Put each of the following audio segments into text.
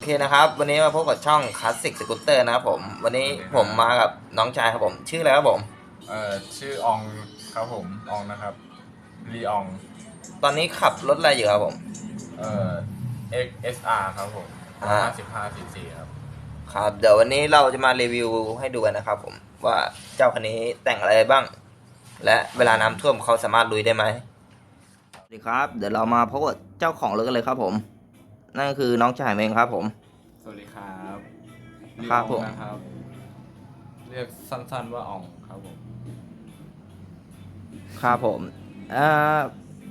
โอเคนะครับ วันนี้มาพบกับช่องคลาสสิกสกูตเตอร์นะครับผม วันนี้ผมมากับน้องชายครับผม ชื่ออะไรครับผม เอ่อชื่ออองครับผมอองนะครับลีออง ตอนนี้ขับรถอะไรอยู่ครับผม เอ่อ XSR ครับผมอ่า 55 cc ครับ ครับ เดี๋ยววันนี้เราจะมารีวิวให้ดูกันนะครับผมว่าเจ้าคันนี้แต่งอะไรบ้าง และเวลาน้ำท่วมเขาสามารถลุยได้ไหมสวัสดีครับ เดี๋ยวเรามาพบกับเจ้าของรถกันเลยครับผม นั่นก็คือน้องชายเองครับผม สวัสดีครับครับผมนะครับ เรียกสั้นๆว่าอองครับผม ครับผมอ่า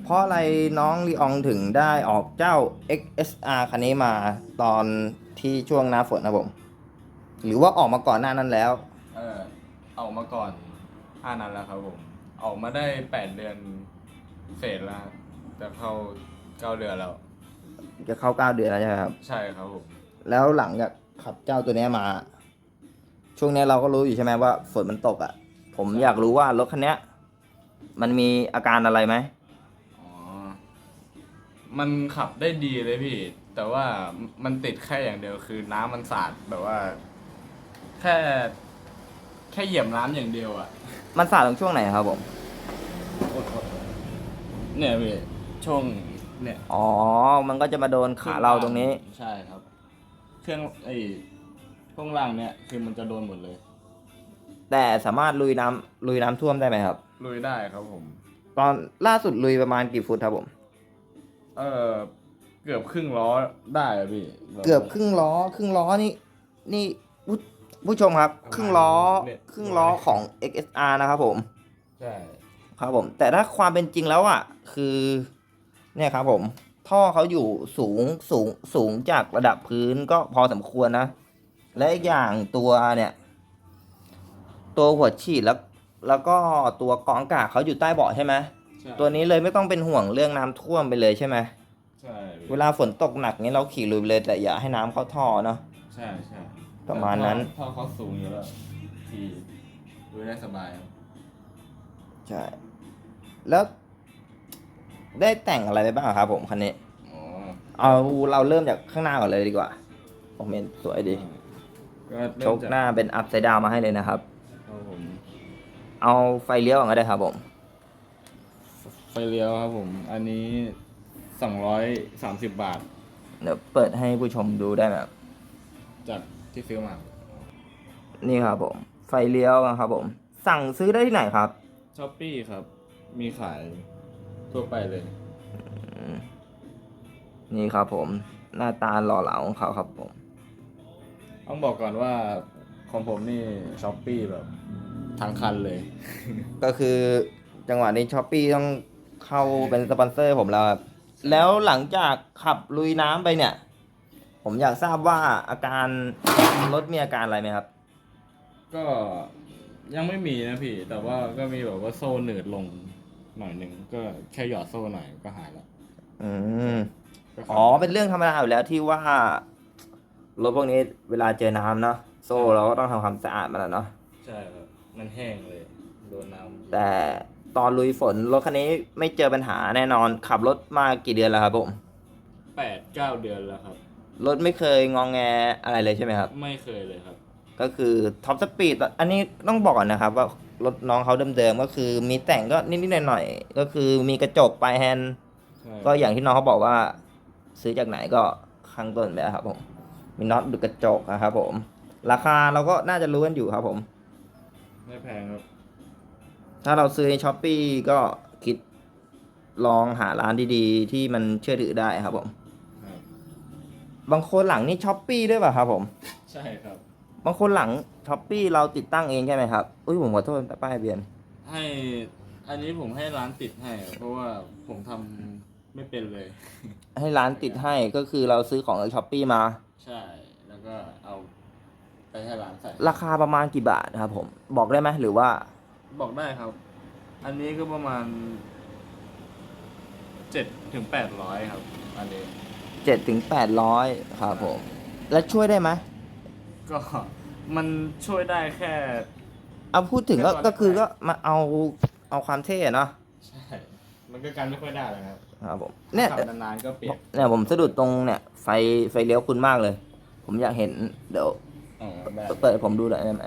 เพราะอะไรน้องลีอองถึงได้ออกเจ้า XSR คันนี้มาตอนที่ช่วงหน้าฝนนะผม หรือว่าออกมาก่อนหน้านั้นแล้ว เอ่อออกมาก่อนห้านั้นแล้วครับผม ออกมาได้8เดือนเศษแล้วครับจะเข้า9เดือนแล้ว จะเข้าเก้าเดือนแล้วใช่ไหมครับ ใช่ครับผมแล้วหลังจากขับเจ้าตัวเนี้ยมา ช่วงเนี้ยเราก็รู้อยู่ใช่ไหมว่าฝนมันตกอะ่ะ ผมอยากรู้ว่ารถคันเนี้ย มันมีอาการอะไรไหมอ๋อมันขับได้ดีเลยพี่ แต่ว่ามันติดแค่อย่างเดียวคือน้ำมันสาดแบบว่า แค่ แค่เหยียบน้ำอย่างเดียวอะมันสาดตรงช่วงไหนครับผม เนี่ยพี่ช่วง เนี่ยอ๋อ มันก็จะมาโดนขาเราตรงนี้ ใช่ครับ เครื่องไอ้ช่วงล่างเนี่ยคือมันจะโดนหมดเลย แต่สามารถลุยน้ำลุยน้ำท่วมได้ไหมครับ ลุยได้ครับผม ตอนล่าสุดลุยประมาณกี่ฟุตครับผม เออเกือบครึ่งล้อได้อะพี่เกือบครึ่งล้อ ครึ่งล้อนี่ นี่ผู้ผู้ชมครับ ครึ่งล้อ ครึ่งล้อของ XSR นะครับผม ใช่ ครับผม แต่ถ้าความเป็นจริงแล้วอะ คือ เนี่ยครับผมท่อเขาอยู่สูงสูงสูงจากระดับพื้นก็พอสมควรนะ และอีกอย่างตัวเนี่ย ตัวหัวฉีดแล้ว แล้วก็ตัวกรองอากาศเขาอยู่ใต้เบาะใช่ไหมใช่ตัวนี้เลยไม่ต้องเป็นห่วงเรื่องน้ำท่วมไปเลยใช่ไหมใช่พี่เวลาฝนตกหนักนี้เราขี่ลุยไปเลยแต่อย่าให้น้ำเข้าท่อเนาะ ใช่ใช่ประมาณนั้นพอเขาสูงอยู่แล้วที่ลุยได้สบายครับ ใช่ แล้ว ได้แต่งอะไรไปบ้างครับผมคันนี้ อ๋อเอาเราเริ่มจากข้างหน้าก่อนเลยดีกว่า ผมเห็นสวยดี ก็โชเริ่มคจากหน้าเป็นอัพไซด์ดาวมาให้เลยนะครับ ครับผมเอาไฟเลี้ยวก่อนก็ได้ครับผม ไฟเลี้ยวครับผม อันนี้สองร้อยสามสิบบาท เดี๋ยวเปิดให้ผู้ชมดูได้ไหมครับจากที่ซื้อมานี่ครับผม ไฟเลี้ยวนะครับผม สั่งซื้อได้ที่ไหนครับ ช้อปปี้ครับ มีขาย ทั่วไปเลยอืมนี่ครับผม หน้าตาหล่อเหลาของเขาครับผม ต้องบอกก่อนว่าของผมนี่ช้อปปี้แบบทางคันเลย ก็คือจังหวะนี้ช้อปปี้ต้องเข้าเป็นสปอนเซอร์ผมแล้วครับแล้วหลังจากขับลุยน้ำไปเนี่ย ผมอยากทราบว่าอาการรถมีอาการอะไรไหมครับ ก็ยังไม่มีนะพี่ แต่ว่าก็มีแบบว่าโซ่หนืดลง หน่อยหนึ่งก็แค่หยอดโซ่หน่อยก็หายแล้วอืมก็ขับอ๋อเป็นเรื่องธรรมดาอยู่แล้วที่ว่ารถพวกนี้เวลาเจอน้ำเนาะโซ่เราก็ต้องทำความสะอาดมันอะเนาะใช่ครับมันแห้งเลย โดนน้ำแต่ตอนลุยฝนรถคันนี้ไม่เจอปัญหาแน่นอนขับรถมากี่เดือนแล้วครับผมแปดเก้าเดือนแล้วครับ รถไม่เคยงองแงอะไรเลยใช่ไหมครับ ไม่เคยเลยครับ ก็คือท็อปสปีดอันนี้ต้องบอกก่อนนะครับว่ารถน้องเขาเดิมๆก็คือมีแต่งก็นิดๆหน่อยๆก็คือมีกระจกปลายแฮนด์ใช่ก็อย่างที่น้องเขาบอกว่า ซื้อจากไหนก็ข้างต้นไปแล้วครับผมมีน็อตดูกระจกนะครับผม ราคาเราก็น่าจะรู้กันอยู่ครับผม ไม่แพงครับ ถ้าเราซื้อในช้อปปีก็คิดลองหาร้านดีๆ ที่มันเชื่อถือได้ครับผมครับบางคนหลังนี่ช้อปปีด้วยป่ะครับผม ใช่ครับ บางคนหลังช้อปปีเราติดตั้งเองใช่ไหมครับอุ้ยผมขอโทษป้ายทะเบียน ให้อันนี้ผมให้ร้านติดให้ เพราะว่าผมทำไม่เป็นเลย ให้ร้านติดให้ก็คือเราซื้อของในช้อปปีมา ใช่ แล้วก็เอาไปให้ร้านใส่ ราคาประมาณกี่บาทครับผมบอกได้ไหมหรือว่าบอกได้ครับ อันนี้ก็ประมาณเจ็ดถึงแปดร้อยครับ อันนี้เจ็ดถึงแปดร้อยครับผม แล้วช่วยได้ไหม ก็มันช่วยได้แค่ เอาพูดถึงก็แค่ร้อยก็คือก็มาเอาเอาความเท่เนาะใช่ มันก็กันไม่ค่อยได้เลยครับครับผมเนี่ยขับนานๆก็เปลี่ยนเนี่ยผมสะดุดตรงเนี่ยไฟไฟเลี้ยวคุณมากเลย ผมอยากเห็นเดี๋ยวอ๋อได้เปิดให้ผมดูหน่อยได้ไหม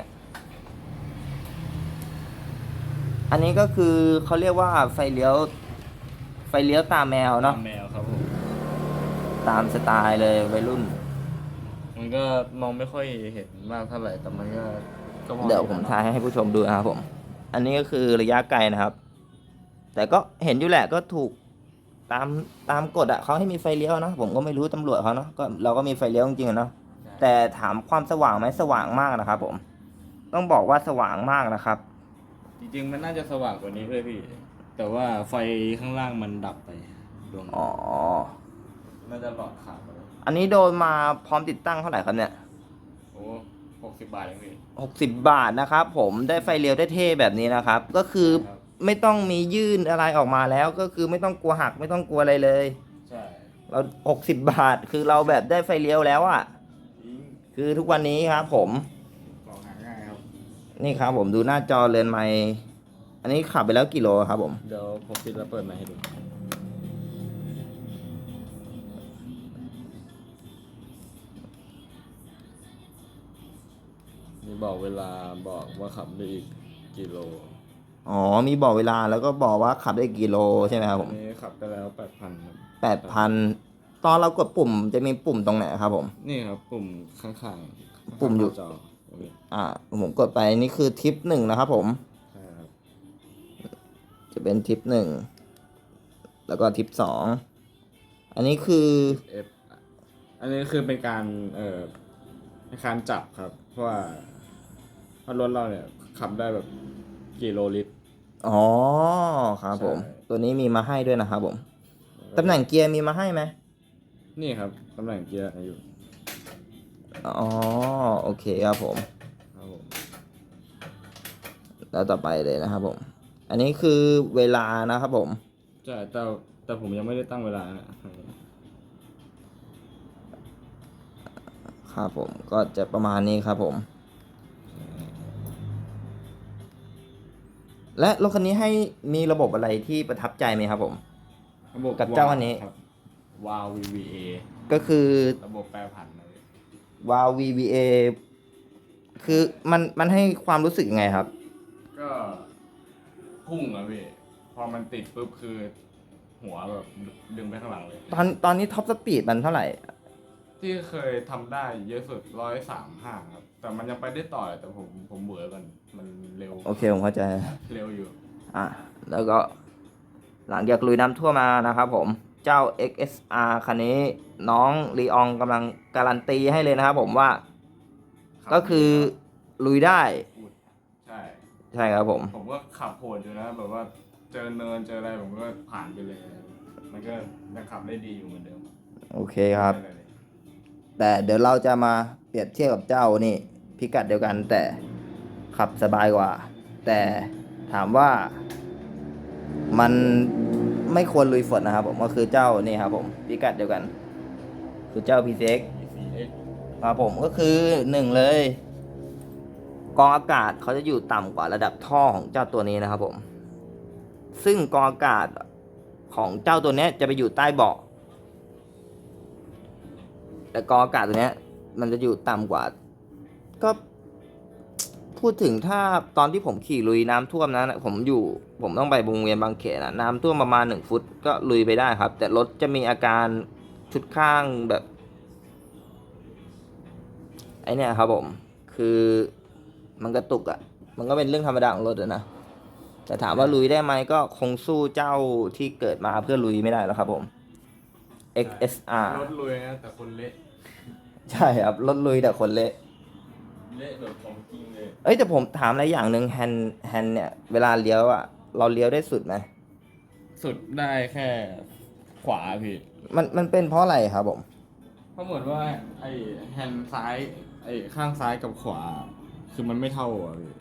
อันนี้ก็คือเขาเรียกว่าไฟเลี้ยว ไฟเลี้ยวตามแมวเนาะแมวครับผมตามสไตล์เลยวัยรุ่น มันก็มองไม่ค่อยเห็นมากเท่าไหร่แต่มันก็ก็มองเดี๋ยวผมถ่ายให้ผู้ชมดูนะครับผม อันนี้ก็คือระยะไกลนะครับ แต่ก็เห็นอยู่แหละก็ถูกตามตามกฎอะเขาให้มีไฟเลี้ยวเนอะผมก็ไม่รู้ตำรวจเขาเนาะก็เราก็มีไฟเลี้ยวจริงๆอะเนาะแต่ถามความสว่างไหมสว่างมากนะครับ ผม ต้องบอกว่าสว่างมากนะครับ จริงๆมันน่าจะสว่างกว่านี้ด้วยพี่ แต่ว่าไฟข้างล่างมันดับไปดวงอ๋อ น่าจะหลอดขาดไปแล้ว อันนี้โดนมาพร้อมติดตั้งเท่าไหร่ครับเนี่ยโอ้หกสิบบาทเองพี่หกสิบบาทนะครับผมได้ไฟเลี้ยวได้เท่แบบนี้นะครับ ก็คือครับไม่ต้องมียื่นอะไรออกมาแล้ว ก็คือไม่ต้องกลัวหักไม่ต้องกลัวอะไรเลย ใช่เราหกสิบบาทคือเราแบบได้ไฟเลี้ยวแล้วอะ่ะจริงคือทุกวันนี้ครับผม ของหาง่ายครับ นี่ครับผมดูหน้าจอเรือนไม้อันนี้ขับไปแล้วกี่โลครับผม เดี๋ยวผมปิดแล้วเปิดมาให้ดู บอกเวลาบอกว่าขับได้อีกกิโลอ๋อ มีบอกเวลาแล้วก็บอกว่าขับได้กี่โลใช่ไหมครับผมอันนี้ขับไปแล้วแปดพันครับแปดพันตอนเรากดปุ่มจะมีปุ่มตรงไหนครับผม นี่ครับ ปุ่มข้างๆปุ่มอยู่ข้างๆจอโอเคอ่า ผมกดไปนี่คือทิปหนึ่งนะครับผม ใช่ครับจะเป็นทิปหนึ่งแล้วก็ทิปสองอันนี้คือ F อันนี้คือเป็นการเอ่อในการจับครับ เพราะว่าเพราะรถเราเนี่ยขับได้แบบกี่โลลิตร อ๋อครับผม ใช่ ตัวนี้มีมาให้ด้วยนะครับผมตำแหน่งเกียร์มีมาให้ไหมนี่ครับตำแหน่งเกียร์อยู่อ๋อโอเคครับผม ครับผมแล้วต่อไปเลยนะครับผม อันนี้คือเวลานะครับผม ใช่แต่แต่ผมยังไม่ได้ตั้งเวลานะครับผมก็จะประมาณนี้ครับผม และรถคันนี้ให้มีระบบอะไรที่ประทับใจไหมครับผม ระบบกับเจ้าอันนี้ ครับวา VVA ก็คือระบบแปรผันนะพี่วาว VVA คือมันมันให้ความรู้สึกยังไงครับ ก็พุ่งอะพี่พอมันติดปุ๊บคือ หัวแบบดึงไปข้างหลังเลย ตอนตอนนี้ท็อปสปีดมันเท่าไหร่ ที่เคยทำได้เยอะสุดร้อยสามห้าครับ แต่มันยังไปได้ต่อแต่ผมผมเบื่อกันมันเร็วโอเคผมเข้าใจ เร็วอยู่ อะ แล้วก็หลังจากลุยน้ำท่วมมานะครับผมเจ้า XSR คันนี้น้องลีอองกำลังการันตีให้เลยนะครับผมว่าก็คือลุยได้พูดใช่ ใช่ครับผม ผมก็ขับโหดอยู่นะ แบบว่าเจอเนินเจออะไรผมก็ผ่านไปเลย มันก็ยังขับได้ดีอยู่เหมือนเดิมโอเคครับไม่เป็นไรเลยแต่เดี๋ยวเราจะมาเปรียบเทียบกับเจ้านี่ พิกัดเดียวกันแต่ขับสบายกว่า แต่ถามว่ามันไม่ควรลุยฝนนะครับ ผมก็คือเจ้านี่ครับ ผมพิกัดเดียวกัน คือเจ้า PCX PCX ครับผมก็คือหนึ่งเลย กองอากาศเขาจะอยู่ต่ำกว่าระดับท่อของเจ้าตัวนี้นะครับ ผม ซึ่งกองอากาศของเจ้าตัวเนี้ยจะไปอยู่ใต้เบาะแต่กองอากาศตัวเนี้ยมันจะอยู่ต่ำกว่า ก็พูดถึงถ้าตอนที่ผมขี่ลุยน้ำท่วมนะผมอยู่ผมต้องไปวงเวียนบางเขนนะน้ำท่วมประมาณหนึ่งฟุตก็ลุยไปได้ครับ แต่รถจะมีอาการชุดข้างแบบ ไอเนี่ยครับผม คือมันกระตุกอะ่ะ มันก็เป็นเรื่องธรรมดาของรถอะนะแต่ถามว่าลุยได้ไหมก็คงสู้เจ้าที่เกิดมาเพื่อลุยไม่ได้แล้วครับผม XSR รถลุยนะแต่คนเละ ใช่ครับรถลุยแต่คนเละ เละแบบของจริงเลยเอ้ยแต่ผมถามอะไรอย่างหนึ่งแฮนด์แฮนด์เนี่ย เวลาเลี้ยวอะ่ะ เราเลี้ยวได้สุดไหมสุดได้แค่ขวาพี่มันมันเป็นเพราะอะไรครับผมเพราะเหมือนว่าไอ้แฮนด์ซ้ายไอ้ข้างซ้ายกับขวา คือมันไม่เท่าอะพี่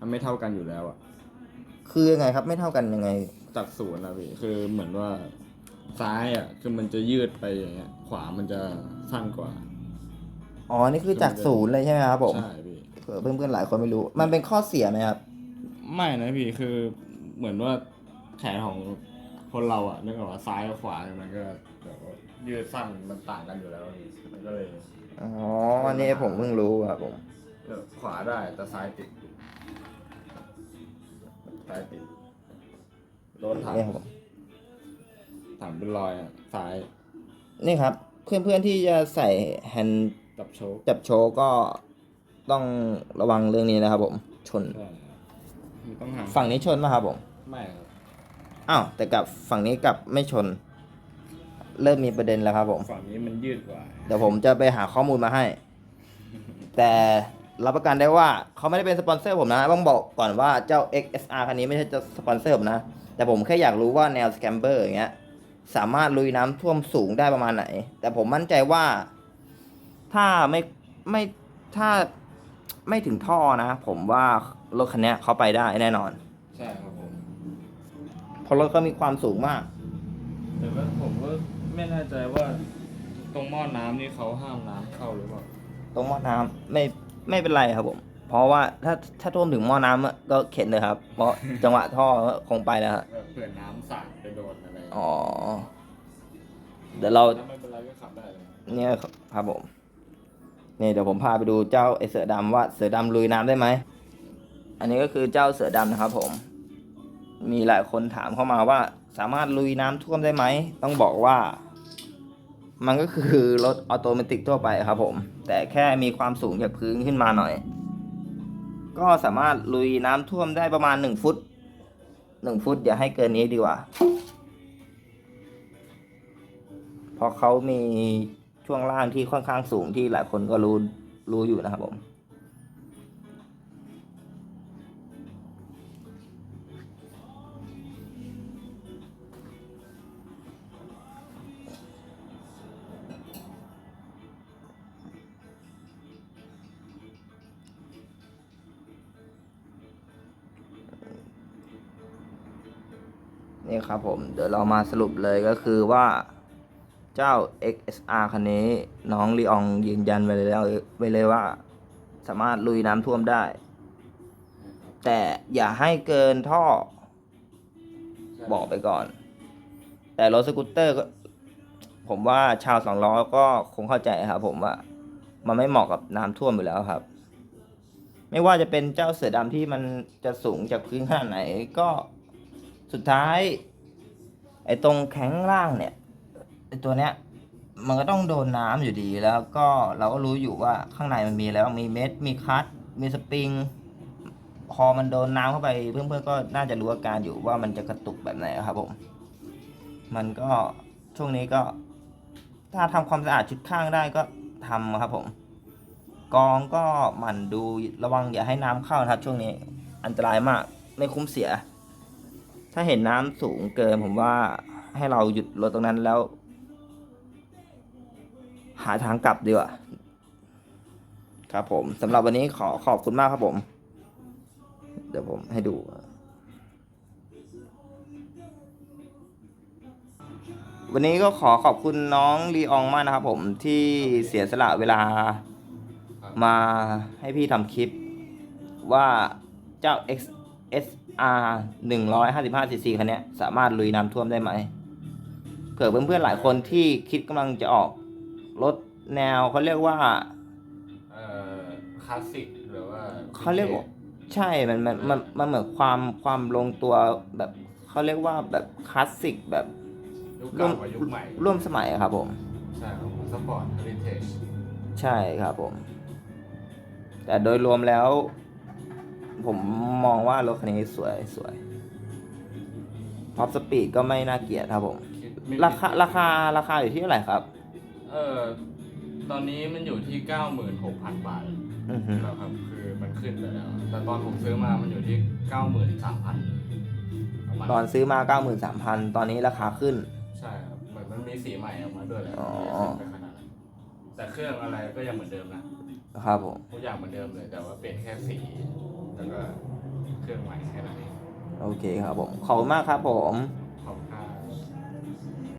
มันไม่เท่ากันอยู่แล้วอะคือยังไงครับไม่เท่ากันยังไง จากศูนย์นะพี่คือเหมือนว่าซ้ายอะคือมันจะยืดไปอย่างเงี้ยขวามันจะสั้นกว่า อ๋อ นี่คือจากศูนย์เลยใช่ไหมครับผมใช่พี่เผื่อเพื่อนๆหลายคนไม่รู้ มันเป็นข้อเสียไหมครับ ไม่นะพี่คือเหมือนว่าแขนของคนเราอะนึกออกว่าซ้ายกับขวาเนี่ยมันก็แบบว่ายืดสั้นมันต่างกันอยู่แล้วพี่มันก็เลยอ๋ออันนี้ผมเพิ่งรู้ครับผม เออขวาได้แต่ซ้ายติดซ้ายติดโดนถังนี่ครับผม ถังเป็นรอยอะซ้าย นี่ครับ เพื่อนๆที่จะใส่แฮนด์ จับโชกจับโชว์ก็ต้องระวังเรื่องนี้นะครับ ผม ชน ใช่ครับมันต้องห่างฝั่งนี้ชนมาครับผม ไม่ครับอ้าว แต่กับฝั่งนี้กลับไม่ชน เริ่มมีประเด็นแล้วครับผม ฝั่งนี้มันยืดกว่า เดี๋ยวผมจะไปหาข้อมูลมาให้ แต่รับประกันได้ว่าเขาไม่ได้เป็นสปอนเซอร์ผมนะ ต้องบอกก่อนว่าเจ้า XSR คันนี้ไม่ใช่จะสปอนเซอร์ผมนะ แต่ผมแค่อยากรู้ว่าแนวสแคมเบอร์อย่างเงี้ย สามารถลุยน้ำท่วมสูงได้ประมาณไหน แต่ผมมั่นใจว่า ถ้าไม่ไม่ถ้าไม่ถึงท่อนะ ผมว่ารถคันเนี้ยเขาไปได้แน่นอน ใช่ครับผมเพราะรถเขามีความสูงมาก แต่ว่าผมก็ไม่แน่ใจว่า ตรงหม้อน้ำนี่เขาห้ามน้ำเข้าหรือเปล่าตรงหม้อน้ำไม่ไม่เป็นไรครับผม เพราะว่าถ้าถ้าท่วมถึงหม้อน้ำอะก็เข็นเลยครับ เพราะจังหวะท่อคงไปแล้วฮะแบบเผื่อน้ำสาดไปโดนอะไรอ๋อเดี๋ยวเราถ้าไม่เป็นไรก็ขับได้เลย เนี่ยครับผม นี่เดี๋ยวผมพาไปดูเจ้าไอเสือดำว่าเสือดำลุยน้ำได้ไหม อันนี้ก็คือเจ้าเสือดำนะครับผม มีหลายคนถามเข้ามาว่าสามารถลุยน้ำท่วมได้ไหม ต้องบอกว่า มันก็คือรถออโตเมติกทั่วไปครับผม แต่แค่มีความสูงจากพื้นขึ้นมาหน่อย ก็สามารถลุยน้ำท่วมได้ประมาณหนึ่งฟุตหนึ่งฟุตอย่าให้เกินนี้ดีกว่า เพราะเขามี ช่วงล่างที่ค่อนข้างสูงที่หลายคนก็รู้รู้อยู่นะครับผม นี่ครับผม เดี๋ยวเรามาสรุปเลยก็คือว่า เจ้า XSR คันนี้ น้องลีอองยืนยันไว้เลยแล้วไว้เลยว่า สามารถลุยน้ำท่วมได้ แต่อย่าให้เกินท่อ บอกไปก่อน แต่รถสกูตเตอร์ก็ ผมว่าชาวสองล้อก็คงเข้าใจครับผมว่า มันไม่เหมาะกับน้ำท่วมอยู่แล้วครับ ไม่ว่าจะเป็นเจ้าเสือดำที่มันจะสูงจากพื้นขนาดไหนก็สุดท้าย ไอ้ตรงแข็งล่างเนี่ย ตัวเนี้ยมันก็ต้องโดนน้ำอยู่ดีแล้วก็เราก็รู้อยู่ว่าข้างในมันมีแล้วมีเม็ดมีคัตมีสปริง พอมันโดนน้ำเข้าไปเพื่อนๆก็น่าจะรู้อาการอยู่ว่ามันจะกระตุกแบบไหนครับผมมันก็ช่วงนี้ก็ ถ้าทำความสะอาดชุดข้างได้ก็ทำครับผมกองก็หมั่นดูระวังอย่าให้น้ำเข้านะครับ ช่วงนี้อันตรายมากไม่คุ้มเสีย ถ้าเห็นน้ำสูงเกินผมว่าให้เราหยุดรถตรงนั้นแล้ว หาทางกลับดีกว่าครับผมสำหรับวันนี้ขอขอบคุณมากครับผม เดี๋ยวผมให้ดูวันนี้ก็ขอขอบคุณน้องลีอองมากนะครับผมที่เสียสละเวลามาให้พี่ทำคลิป ว่าเจ้า XSR 155 cc คันนี้สามารถลุยน้ำท่วมได้ไหม เผื่อเพื่อนๆหลายคนที่คิดกำลังจะออก รถแนวเขาเรียกว่า เอ่อคลาสสิกหรือว่าเขาเรียกว่า ใช่มันมันมันมันเหมือนความความลงตัวแบบเขาเรียกว่าแบบคลาสสิกแบบยุคร่วเก่ามกับยุคใหม่ร่วมสมัยครับผม ใช่ครับสปอร์ตเฮริเทจใช่ครับผม แต่โดยรวมแล้ว ผมมองว่ารถคันนี้สวยสวยท็อปสปีดก็ไม่น่าเกลียดครับผม ราคาราคาราคาอยู่ที่เท่าไหร่ครับ เออตอนนี้มันอยู่ที่เก้าหมื่นหกพันบาทอือฮึแล้วครับ คือมันขึ้นไปแล้ว แต่ตอนผมซื้อมามันอยู่ที่เก้าหมื่นสามพันตอนซื้อมา 93,000 ตอนนี้ราคาขึ้น ใช่ครับเหมือนมันมีสีใหม่ออกมาด้วยแหละอ๋อขึ้นไปขนาดนั้นแต่เครื่องอะไรก็ยังเหมือนเดิมนะครับผม ทุกอย่างเหมือนเดิมเลยแต่ว่าเปลี่ยนแค่สีแล้วก็เครื่องใหม่แค่นั้นเอง โอเคครับผม ขอบคุณมากครับผมค